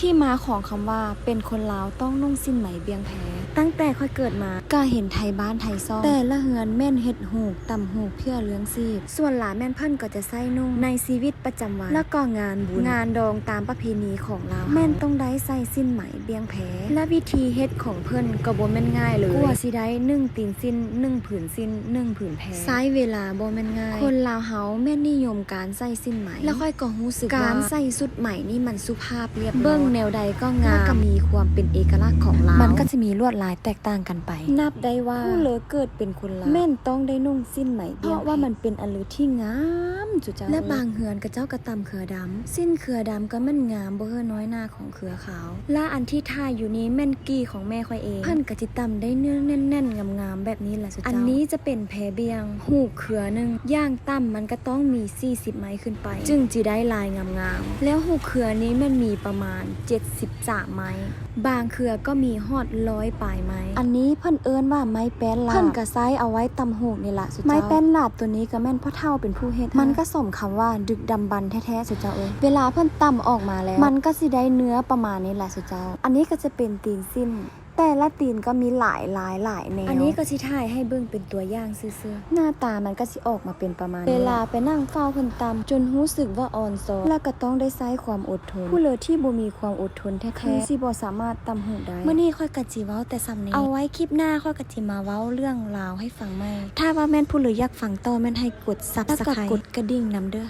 ที่มาของคำว่าเป็นคนลาวต้องนุ่งสิ้นไหมเบียงแพตั้งแต่ค่อยเกิดมาก็เห็นไทยบ้านไทยซ่องแต่ละเฮือนแม่นเฮ็ดหูกตำหูกเพื่อเลี้ยงชีพส่วนหลานแม่นเพิ่นก็จะใส่นุ่งในชีวิตประจำวัน แล้วก็งานบุญงานดองตามประเพณีของเราวแม่นต้องได้ใส่สิ้นไหมเบียงแพและวิธีเฮ็ดของเพิ่นก็บ่แม่นง่ายเลยกว่าสิได้นึ่งตีนสิ้นนึ่งผืนสิ้นนึ่งผืนแพใช้เวลาบ่แม่นง่าย คนลาวเฮาแม่นนิยมการใส่สิ้นไหม แล้วค่อยก็รู้สึกว่าการใส่สุดไหมนี่มันสุภาพเรียบร้อยเบิ่งแนวใดก็งามแล้วก็มีความเป็นเอกลักษณ์ของลาวมันก็จะมีลวดลายแตกต่างกันไป นับได้ว่าผู้เลอเกิดเป็นคนลาวแม่นต้องได้นุ่งสิ้นไหมเพราะว่ามันเป็นอันลือที่งามจุจ้าและบางเฮือนกระเจ้ากระตำเขือดำสิ้นเขือดำก็แม่นงามบ่เฮอน้อยหน้าของเขือขาว และอันที่ท่าอยู่นี้แม่นกี้ของแม่ค่อยเองเพิ่นกะจิตำได้เนื้อแน่นๆงามๆแบบนี้แหละสุจ้าอันนี้จะเป็นแพเบียง หูกเขือหนึงย่างต่ำมันก็ต้องมี 40 ไม้ขึ้นไป จึงจะได้ลายงามๆแล้วหูกเขือนี้มันมีประมาณ73ไม้ บางเครือก็มีฮอดร้อยปลายไม้ อันนี้เพิ่นเอิ้นว่าไม้แป้นลาดเพิ่นก็ใช้เอาไว้ตำหูกนี่ล่ะสุเจ้า ไม้แป้นลาดตัวนี้ก็แม่นพ่อเฒ่าเป็นผู้เฮ็ด มันก็สมคำว่าดึกดำบรรพ์แท้ๆสุเจ้าเอ้ยเวลาเพิ่นตำออกมาแล้ว มันก็สิได้เนื้อประมาณนี้แหละสุเจ้า อันนี้ก็จะเป็นตีนสิ้น แต่ละตีนก็มีหลายหลายหลายแนว อันนี้ก็สิถ่ายให้เบิ่งเป็นตัวอย่างซื่อๆ หน้าตามันก็สิออกมาเป็นประมาณนี้เวลาไปนั่งเฝ้าเพิ่นตำจนรู้สึกว่าอ่อนซอนแล้วก็ต้องได้ใช้ความอดทน ผู้เลอที่บ่มีความอดทนแท้ๆคือสิบ่สามารถตำหูได้เมื่อนี้ค่อยกะจิเว้าแต่ซ้ำนี้ เอาไว้คลิปหน้าค่อยกะจิมาเว้าเรื่องราวให้ฟังใหม่ ถ้าว่าแม่นผู้เลออยากฟังต่อแม่นให้กด Subscribe แล้วก็กดกระดิ่งนำเด้อ